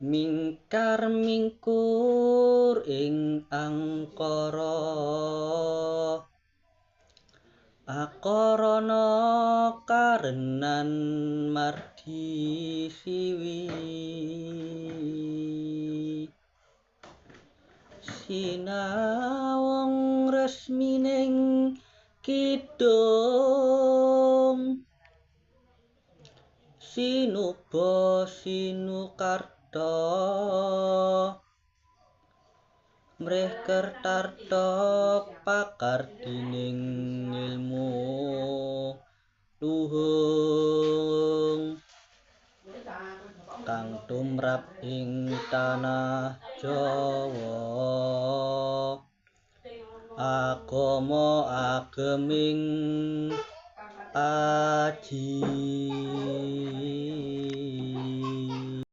mingkar mingkur ing angkara. Akorana karenan mardi siwi. Sinawong resmining kidung. Sinuba sinukarta mrih kertarta pakardining ilmu. Luhung. Kang tumrap ing tanah Jawa. Agama ageming aji